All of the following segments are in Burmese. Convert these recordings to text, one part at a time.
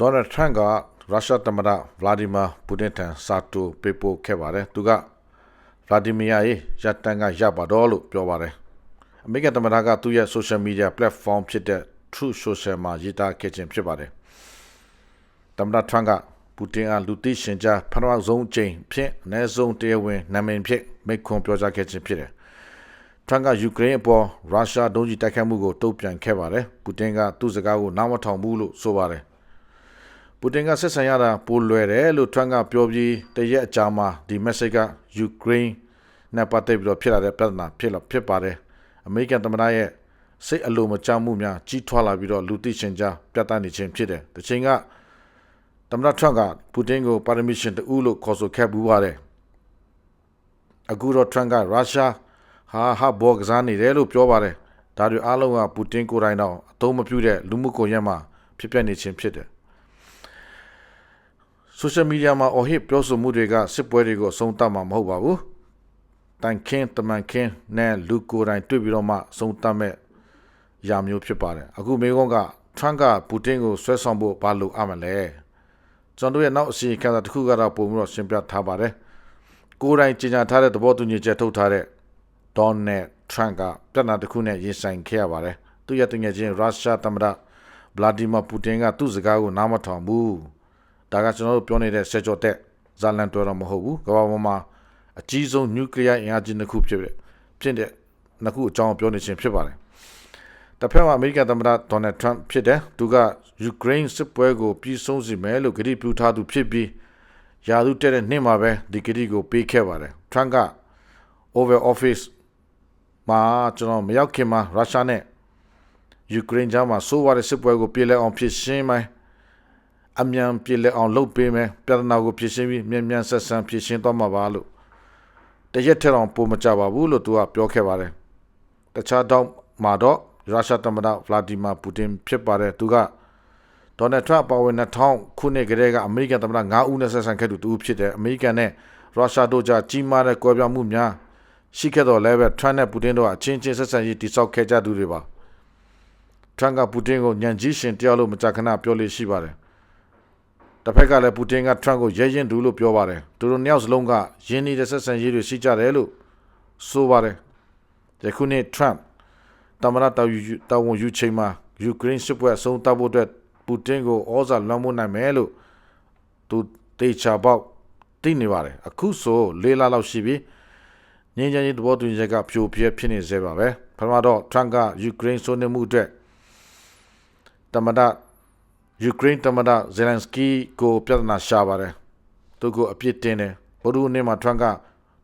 ဒေါ်နယ်ထရန့်ကရုရှားသမ္မတဗလာဒီမာပူတင်ထံစာတူပေးပို့ခဲ့ပါတယ်သူကဗလာဒီမီယာရေရပ်တန်းကရပ်ပါတော့လို့ပြောပါတယ်အမေရိကန်သမ္မတကသူ့ရဲ့ social media platform ဖြစ်တဲ့ Truth Social မှာရေးသားခဲ့ခြင်းဖြစ်ပါတယ်သမ္မတထရန့်ကပူတင်အားလူသိရှင်ကြားပထမဆုံးအကြိမ်ဖြင့်အနည်းဆုံးတရားဝင်နာမည်ဖြင့်မိန့်ခွန်းပြောကြားခဲ့ခြင်းဖြစ်တယ်ထရန့်ကယူကရိန်းအပေါ်ရုရှားဒုံးကျည်တိုက်ခိုက်မှုကိုတုံ့ပြန်ခဲ့ပါတယ်ပူတင်ကသူ့စကားကိုနားမထောင်ဘူးလို့ဆိုပါတယ် ပူတင်ကဆက်ဆံရတာပိုလွယ်တယ်လို့ထရန့်ကပြောပြီးတရက်အကြာမှာဒီ message ကယူကရိန်းနဲ့ပတ်သက်ပြီးတော့ဖြစ်လာတဲ့ပြဿနာဖြစ်လာဖြစ်ပါတယ်အမေရိကန်သမ္မတရဲ့စိတ်အလိုမကျမှုများကြီးထွားလာပြီးတော့လူသိရှင်ကြားပြသနေခြင်းဖြစ်တယ်။တချိန်ကသမ္မတထရန့်ကပူတင်ကိုပါရမီရှင်တူလို့ခေါ်ဆိုခဲ့ဘူးပါတယ်။အခုတော့ထရန့်ကရုရှားဟာဟာဘောကစားနေတယ်လို့ပြောပါတယ်။ဒါတွေအားလုံးကပူတင်ကိုယ်တိုင်တော့အသုံးမပြုတဲ့လူမှုကွန်ရက်မှာဖြစ်ပျက်နေခြင်းဖြစ်တယ်။ social media မှာအဟစ်ပြောဆိုမှုတွေကစစ်ပွဲတွေကိုအဆုံးသတ်မှာမဟုတ်ပါဘူး။တန်ခင်းတမန်ခင်းနဲ့လူကိုယ်တိုင်တွေ့ပြီးတော့မှအဆုံးသတ်မဲ့ရာမျိုးဖြစ်ပါတယ်။အခုမေကွန်ကထရန့်ကပူတင်ကိုဆွဲဆောင်ဖို့ဘာလို့အမလဲ။ကျွန်တော်ရဲ့နောက်အစီအခံတစ်ခုကတော့ပုံပြီးတော့ရှင်းပြထားပါတယ်။ကိုယ်တိုင်ကြေညာထားတဲ့သဘောတူညီချက်ထုတ်ထားတဲ့ဒေါ်နယ်ထရန့်ကပြဿနာတစ်ခုနဲ့ရင်ဆိုင်ခဲ့ရပါတယ်။သူရဲ့တငယ်ချင်းရုရှားသမ္မတဗလာဒီမာပူတင်ကသူ့စကားကိုနားမထောင်ဘူး။ ဒါကကျွန်တော်တို့ပြောနေတဲ့ဆက်ကြော်တက်ဇာလန်တော်တော့မဟုတ်ဘူးကမ္ဘာပေါ်မှာအကြီးဆုံးနျူကလ িয়ার အင်အားကြီးနှစ်ခုဖြစ်တဲ့ဖြစ်တဲ့နှစ်ခုအကြောင်းပြောနေခြင်းဖြစ်ပါတယ်တစ်ဖက်မှာအမေရိကန်သမ္မတဒေါ်နယ်ထရန့်ဖြစ်တယ်သူကယူကရိန်းစစ်ပွဲကိုပြီးဆုံးစေမယ်လို့ကတိပြုထားသူဖြစ်ပြီးယာသူတဲ့တဲ့နှစ်မှာပဲဒီကတိကိုပေးခဲ့ပါတယ်ထရန့်က over office မှာကျွန်တော်မရောက်ခင်မှာရုရှားနဲ့ယူကရိန်းကြားမှာဆိုးဝါးတဲ့စစ်ပွဲကိုပြေလည်အောင်ဖြစ်ရှင်းမယ် အမြန်ပြေလည်အောင်လုပ်ပေးမယ်ပြဿနာကိုဖြေရှင်းပြီးမြန်မြန်ဆက်ဆံဖြေရှင်းသွားမှာပါလို့တရက်ထက်အောင်ပိုမကြပါဘူးလို့သူကပြောခဲ့ပါတယ်တခြားတော့မှာတော့ရုရှားသမ္မတဗလာဒီမာပူတင်ဖြစ်ပါတယ်သူကဒေါ်နယ်ထရန့်ပါဝင်2000ခုနှစ်ကတည်းကအမေရိကန်သမ္မတ9ဦးနဲ့ဆက်ဆံခဲ့သူတူဖြစ်တယ်အမေရိကန်နဲ့ရုရှားတို့ကြားကြီးမားတဲ့ကွဲပြားမှုများရှိခဲ့တော့လည်းပဲထရန့်နဲ့ပူတင်တို့ကအချင်းချင်းဆက်ဆံရေးတိစောက်ခဲ့ကြသူတွေပါထရန့်ကပူတင်ကိုညံကြီးရှင်တရားလို့မကြာခဏပြောလို့ရှိပါတယ် တစ်ဖက်ကလည်းပူတင်ကထရန့်ကိုရဲရင်တူလို့ပြောပါတယ်သူတို့နှစ်ယောက်စလုံးကယင်းနေတဲ့ဆက်ဆံရေးတွေရှိကြတယ်လို့ဆိုပါတယ်ယခုနေ့ထရန့်တမရတာတာဝန်ယူချိန်မှာယူကရိန်းစစ်ပွဲအဆုံးသတ်ဖို့အတွက်ပူတင်ကိုဩဇာလွှမ်းမိုးနိုင်မယ်လို့သူတေချာပေါက်သိနေပါတယ်အခုဆိုလေးလလောက်ရှိပြီငင်းချင်ရေးသဘောတူညီချက်ကဖြိုပြဲဖြစ်နေစေပါပဲပထမတော့ထရန့်ကယူကရိန်းစိုးနေမှုအတွက်တမရ ယူကရိန်းသမ္မတဇယ်လန်စကီကိုပြဿနာရှာပါတယ်သူကိုအပြစ်တင်တယ်ဗုဒ္ဓနေ့မှာထရန့်က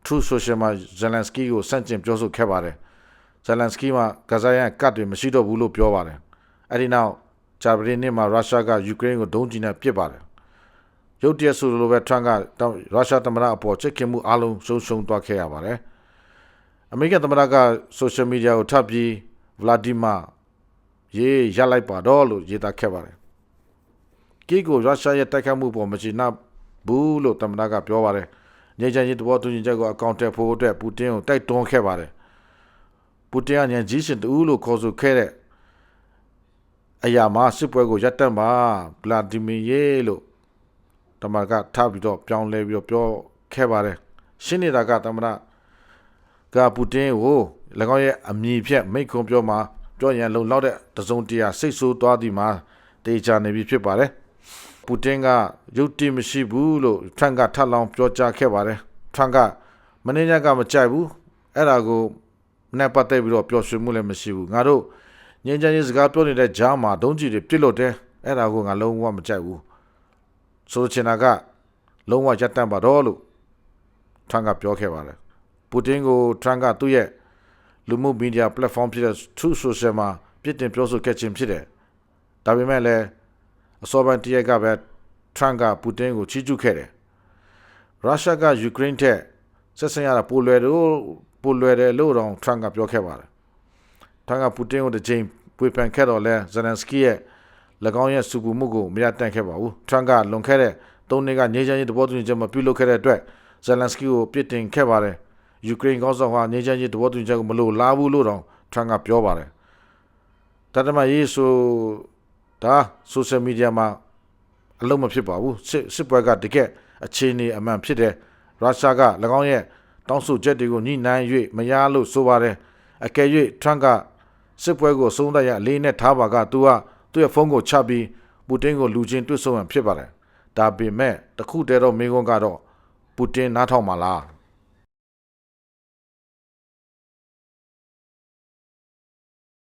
True Social မှာဇယ်လန်စကီကိုစန့်ကျင်ပြောဆိုခဲ့ပါတယ်ဇယ်လန်စကီမှာဂဇာယန်ကတ်တွေမရှိတော့ဘူးလို့ပြောပါတယ်အဲ့ဒီနောက်ဂျာဗရီနေ့မှာရုရှားကယူကရိန်းကိုဒုံးကျည်နဲ့ပစ်ပါတယ်ရုတ်တရက်ဆိုလိုပဲထရန့်ကရုရှားသမ္မတအပေါ်ချစ်ခင်မှုအလုံးရှုံရှုံသွားခဲ့ရပါတယ်အမေရိကန်သမ္မတကဆိုရှယ်မီဒီယာကိုထပ်ပြီးဗလာဒီမာရေးရလိုက်ပါတော့လို့ရေးသားခဲ့ပါတယ် ကီကိုရုရှားရဲ့တိုက်ခိုက်မှုပေါ်မချေနပ်ဘူးလို့သမ္မတကပြောပါတယ်။ညချင်ကြီးတဘောတူညီချက်ကိုအကောင့်တက်ဖို့အတွက်ပူတင်ကိုတိုက်တွန်းခဲ့ပါတယ်။ပူတင်ကညကြီးရှင်တူလို့ခေါ်ဆိုခဲ့တဲ့အရာမှာစစ်ပွဲကိုရပ်တန့်ပါဗလာဒီမီယေလို့သမ္မတကထပ်ပြီးတော့ပြောင်းလဲပြီးတော့ပြောခဲ့ပါတယ်။ရှင်းနေတာကသမ္မတကပူတင်ကို၎င်းရဲ့အမည်ဖြင့်မိတ်ခွန်းပြောမှာပြောရန်လုံလောက်တဲ့တစုံတရာစိတ်ဆိုးသွားသည်မှာတေချာနေပြီဖြစ်ပါတယ်။ ပူတင်ကရုတ်တိမရှိဘူးလို့ထရန့်ကထပ်လောင်းပြောကြားခဲ့ပါတယ်ထရန့်ကမင်းညကမကြိုက်ဘူးအဲ့ဒါကိုနဲ့ပတ်သက်ပြီးတော့ပျော်ရွှင်မှုလည်းမရှိဘူးငါတို့ငင်းချင်ရေးစကားပြောနေတဲ့ဂျားမှာဒုံးကြီးတွေပြစ်လို့တယ်အဲ့ဒါကိုငါလုံးဝမကြိုက်ဘူးဆိုချင်တာကလုံးဝရပ်တန့်ပါတော့လို့ထရန့်ကပြောခဲ့ပါတယ်ပူတင်ကိုထရန့်ကသူ့ရဲ့လူမှုမီဒီယာ platform ဖြစ်တဲ့ True Social မှာပြစ်တင်ပြောဆိုခဲ့ခြင်းဖြစ်တယ်ဒါပေမဲ့လည်း အစောပိုင်းတရက်ကပဲထရန့်ကပူတင်ကိုချီးကျူးခဲ့တယ်ရုရှားကယူကရိန်းထက်ဆက်ဆံရတာပိုလွယ်တော့ပိုလွယ်တယ်လို့တော့ထရန့်ကပြောခဲ့ပါတယ်ထရန့်ကပူတင်ကိုတစ်ချိန်ပွေပန်ခဲ့တော့လဲဇယ်လန်စကီရဲ့၎င်းရဲ့စူပူမှုကိုမရတန့်ခဲ့ပါဘူးထရန့်ကလွန်ခဲ့တဲ့သုံးနှစ်ကနေချမ်းရေးတဘောတူညီချက်မပြုလုပ်ခဲ့တဲ့အတွက်ဇယ်လန်စကီကိုပြစ်တင်ခဲ့ပါတယ်ယူကရိန်းကောင်းဆောင်ဟာနေချမ်းရေးတဘောတူညီချက်ကိုမလိုလားဘူးလို့တော့ထရန့်ကပြောပါတယ်တတမရေးဆို ဒါဆိုရှယ်မီဒီယာမှာအလုံးမဖြစ်ပါဘူးစစ်စစ်ပွဲကတကယ်အခြေအနေအမှန်ဖြစ်တယ်ရုရှားက၎င်းရဲ့တောင်းဆိုချက်တွေကိုညှိနှိုင်း၍မရလို့ဆိုပါတယ်အကယ်၍ထရန့်ကစစ်ပွဲကိုဆုံးသက်ရအလေးနဲ့ထားပါကသူကသူ့ရဲ့ဖုန်းကိုချပြီးပူတင်ကိုလူချင်းတွေ့ဆုံရန်ဖြစ်ပါတယ်ဒါပေမဲ့တခုတည်းတော့မိကုန်းကတော့ပူတင်နားထောင်ပါလား